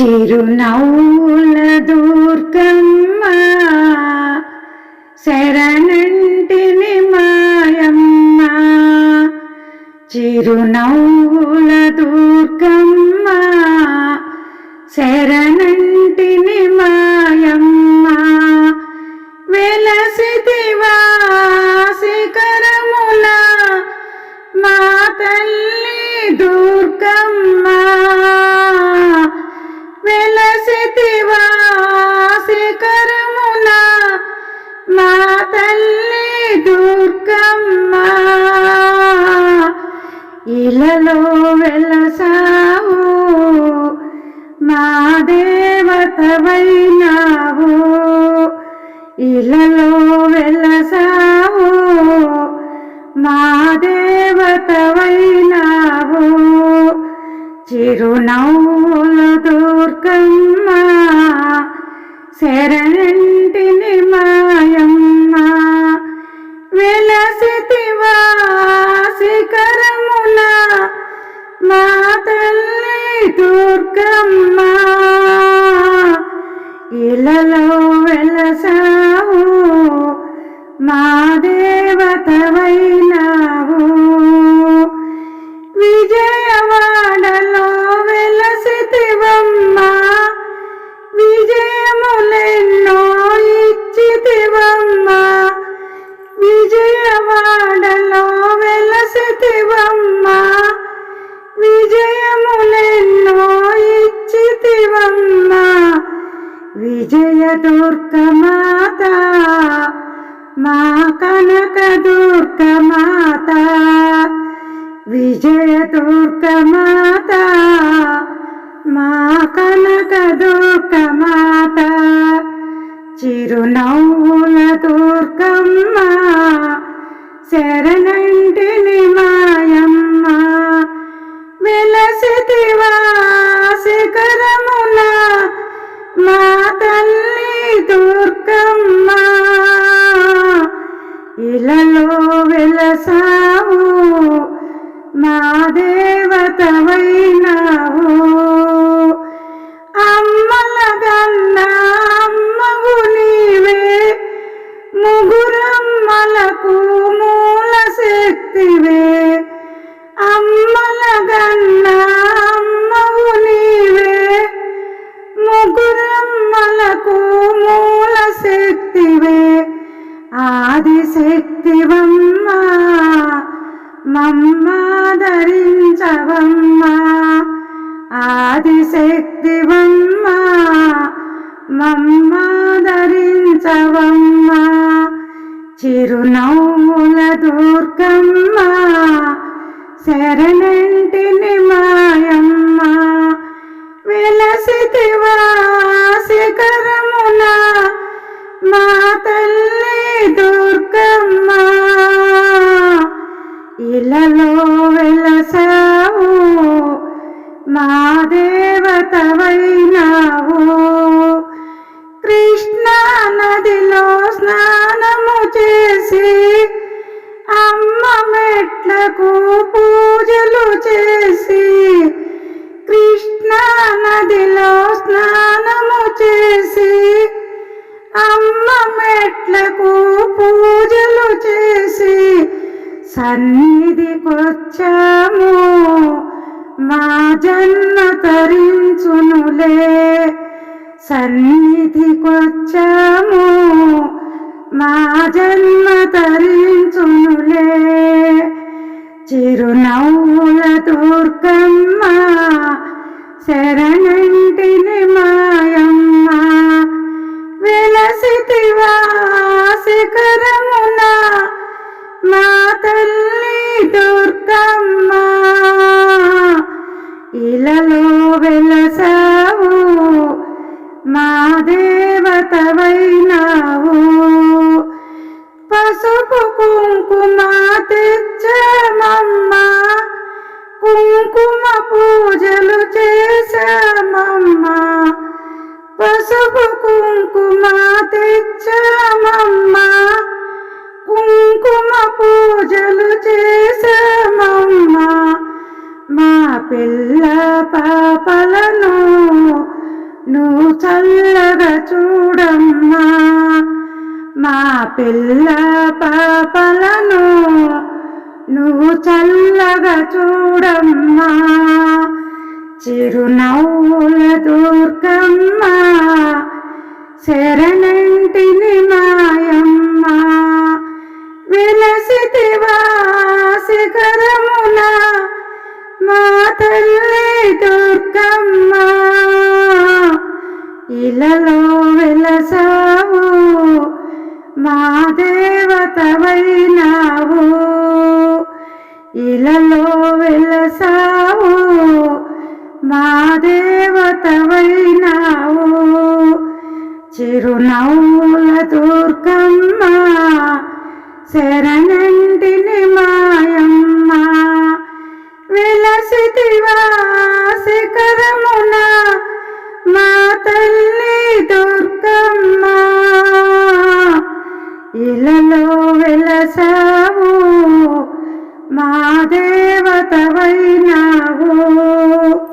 చిరునవ్వుల దూర్గమ్మ శరణంటిని మాయమ్మ. చిరునవ్వుల దూర్గమ్మ శరణంటిని మా తల్లి దుర్గమ్మ ఇలలో వెలసావు. మా దేవతవైనావు ఇలలో వెలసావు. మా దేవతవైనావు చిరునవ్వుల దుర్గమ్మ శరణంటిని మాయమ్మ వెలసితివా శిఖరముల మా తల్లి దుర్గమ్మ. ఇలలో వెలసావు మా దేవతవై విజయ దుర్గమాత మా కనక దుర్గమాత. విజయ దుర్గమాత మా కనక దుర్గమాత. చిరునవ్వుల దుర్గమ్మ శరణంటిని మా మా తల్లి దుర్గమ్మ. మమ్మ ధరించవమ్మ ఆది శక్తివమ్మ మమ్మ ధరించవమ్మ చిరునవ్వుల దుర్గమ్మ శరణంటిని మాయమ్మ వెలసితివా చెట్లకు పూజలు చేసి సన్నిధికొచ్చాము మా జన్మ తరించునులే. సన్నిధికొచ్చాము మా జన్మ తరించునులే. చిరునవ్వుల దుర్గమ్మ శరణంటిని ఇలలో వెలసావు మా దేవతవైనావు. పసుపు కుంకుమ తెచ్చమమ్మ కుంకుమ పూజలు చేసామమ్మ పసుపు కుంకుమ తెచ్చామమ్మ కుంకుమ పూజలు చేసామమ్మ పిల్ల పాపలను నువ్వు చల్లగా చూడమ్మా. మా పిల్ల పాపలను నువ్వు చల్లగా చూడమ్మా. చిరునవ్వులతో తల్లి దుర్గమ్మ ఇలలో వెలసావు మా దేవతవైనావు. ఇలలో వెలసావు మా దేవతవైనావు. చిరునవ్వుల దుర్గమ్మ శరణం